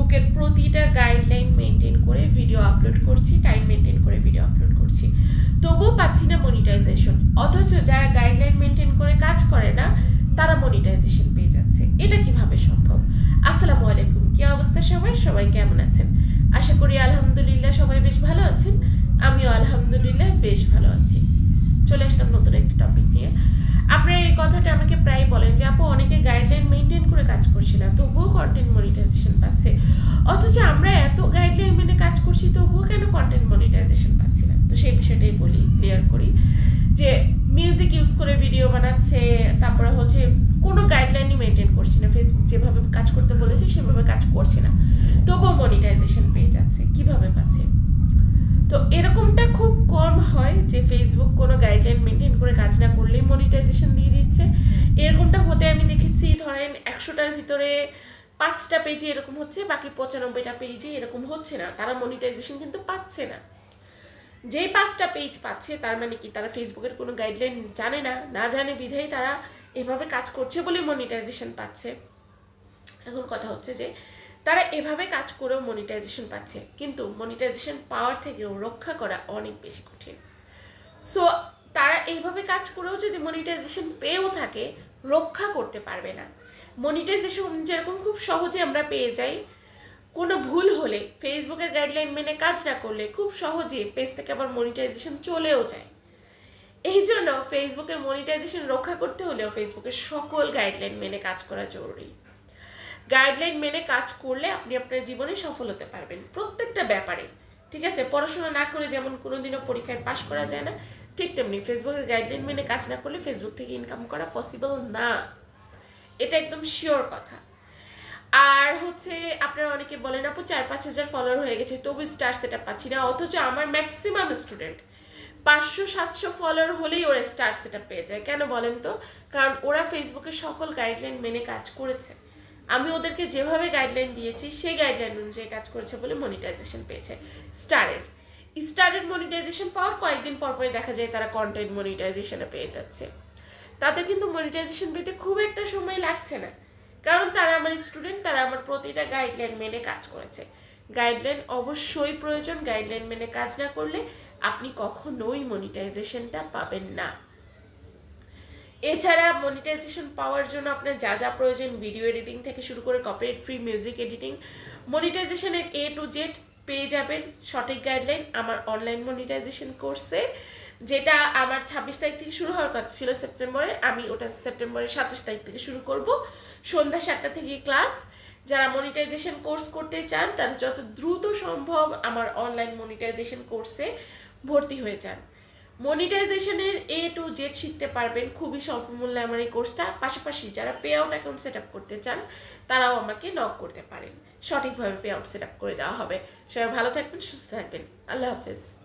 ফেসবুকের প্রতিটা guideline maintain করে ভিডিও আপলোড করছি টাইম মেনটেন করে ভিডিও আপলোড করছি। তবুও পাচ্ছি না মনিটাইজেশন অথচ যারা গাইডলাইন মেনটেন করে কাজ করে না, তারা মনিটাইজেশন পেয়ে যাচ্ছে। এটা কীভাবে সম্ভব? আসসালামু আলাইকুম, কি অবস্থা সবাই সবাই কেমন আছেন? আশা করি আলহামদুলিল্লাহ সবাই বেশ ভালো আছেন। আমিও আলহামদুলিল্লাহ বেশ ভালো আছি। টপিক আপনারা এই কথাটা আমাকে প্রায় বলেন যে, আপু, অনেকে গাইডলাইন মেনটেন করে কাজ করছে না, তবুও কন্টেন্ট মনিটাইজেশন পাচ্ছে। অথচ আমরা এত গাইডলাইন মেনে কাজ করছি, তবুও কেন কন্টেন্ট মনিটাইজেশন পাচ্ছি না? তো সেই বিষয়টাই বলি ক্লিয়ার করি যে মিউজিক ইউজ করে ভিডিও বানাচ্ছে, তারপরে হচ্ছে কোনো গাইডলাইনই মেনটেন করছি না। ফেসবুক যেভাবে কাজ করতে বলেছে, সেভাবে কাজ করছে না। তবুও মনিটাইজেশন পেয়ে যাচ্ছে। কীভাবে পাচ্ছে তো এরকমটা খুব কম হয় যে ফেসবুক কোনো গাইডলাইন মেনটেন করে কাজ না করলেই মনিটাইজেশন দিয়ে দিচ্ছে। এরকমটা হতে আমি দেখেছি, ধরেন একশোটার ভিতরে পাঁচটা পেজে এরকম হচ্ছে, বাকি পঁচানব্বইটা পেজে এরকম হচ্ছে না। তারা মনিটাইজেশন কিন্তু পাচ্ছে না। যেই পাঁচটা পেজ পাচ্ছে, তার মানে কি? তারা ফেসবুকের কোনো গাইডলাইন জানে না না জানে বিধায় তারা এভাবে কাজ করছে বলে মনিটাইজেশন পাচ্ছে। এখন কথা হচ্ছে যে, তারা এভাবে কাজ করেও মনিটাইজেশন পাচ্ছে। কিন্তু মনিটাইজেশন পাওয়ার থেকেও রক্ষা করা অনেক বেশি কঠিন। সো তারা এইভাবে কাজ করেও যদি মনিটাইজেশন পেয়েও থাকে, রক্ষা করতে পারবে না। মনিটাইজেশন যেরকম খুব সহজে আমরা পেয়ে যাই, কোনো ভুল হলে ফেসবুকের গাইডলাইন মেনে কাজ না করলে খুব সহজে পেজ থেকে আবার মনিটাইজেশন চলেও যায়। এই জন্য ফেসবুকের মনিটাইজেশন রক্ষা করতে হলেও ফেসবুকের সকল গাইডলাইন মেনে কাজ করা জরুরি। গাইডলাইন মেনে কাজ করলে আপনি আপনার জীবনে সফল হতে পারবেন প্রত্যেকটা ব্যাপারে। ঠিক আছে? পড়াশোনা না করে যেমন কোনোদিনও পরীক্ষায় পাশ করা যায় না, ঠিক তেমনি ফেসবুকের গাইডলাইন মেনে কাজ না করলে ফেসবুক থেকে ইনকাম করা পসিবল না। এটা একদম শিওর কথা। আর হচ্ছে আপনারা অনেকে বলেন, আপু, চার পাঁচ হাজার ফলোয়ার হয়ে গেছে তবু স্টার সেট পাচ্ছি না। অথচ আমার ম্যাক্সিমাম স্টুডেন্ট পাঁচশো, সাতশো ফলোয়ার হলেই ওরা স্টার সেট পেয়ে যায়। কেন বলেন তো? কারণ ওরা ফেসবুকে সকল গাইডলাইন মেনে কাজ করেছে। আমি ওদেরকে যেভাবে গাইডলাইন দিয়েছি, সেই গাইডলাইন অনুযায়ী কাজ করেছে বলে মনিটাইজেশন পেয়েছে। স্টারের। স্টারের মনিটাইজেশন পাওয়ার কয়েকদিন পর পরে দেখা যায় তারা কন্টেন্ট মনিটাইজেশনে পেয়ে যাচ্ছে। তাদের কিন্তু মনিটাইজেশন পেতে খুব একটা সময় লাগছে না। কারণ তারা আমার স্টুডেন্ট তারা আমার প্রতিটা গাইডলাইন মেনে কাজ করেছে। গাইডলাইন অবশ্যই প্রয়োজন গাইডলাইন মেনে কাজ না করলে আপনি কখনোই মনিটাইজেশনটা পাবেন না। এছাড়া মনিটাইজেশন পাওয়ার জন্য আপনার যা যা প্রয়োজন ভিডিও এডিটিং থেকে শুরু করে কপিরাইট ফ্রি মিউজিক এডিটিং মনিটাইজেশনের এ টু জেড পেয়ে যাবেন, সঠিক গাইডলাইন আমার অনলাইন মনিটাইজেশন কোর্সে যেটা আমার ছাব্বিশ তারিখ থেকে শুরু হওয়ার কথা ছিল সেপ্টেম্বরে, আমি ওটা সেপ্টেম্বরের সাতাশ তারিখ থেকে শুরু করব। সন্ধ্যা সাতটা থেকে ক্লাস যারা মনিটাইজেশন কোর্স করতে চান, তারা যত দ্রুত সম্ভব আমার অনলাইন মনিটাইজেশন কোর্সে ভর্তি হয়ে যান। মনিটাইজেশনের এ টু জেড শিখতে পারবেন খুবই স্বল্প মূল্যে আমার এই কোর্সটা। পাশাপাশি যারা pay out account set up করতে চান, তারাও আমাকে নক করতে পারেন। সঠিকভাবে পে আউট সেট করে দেওয়া হবে। সবাই ভালো থাকবেন, সুস্থ থাকবেন। আল্লাহ হাফেজ।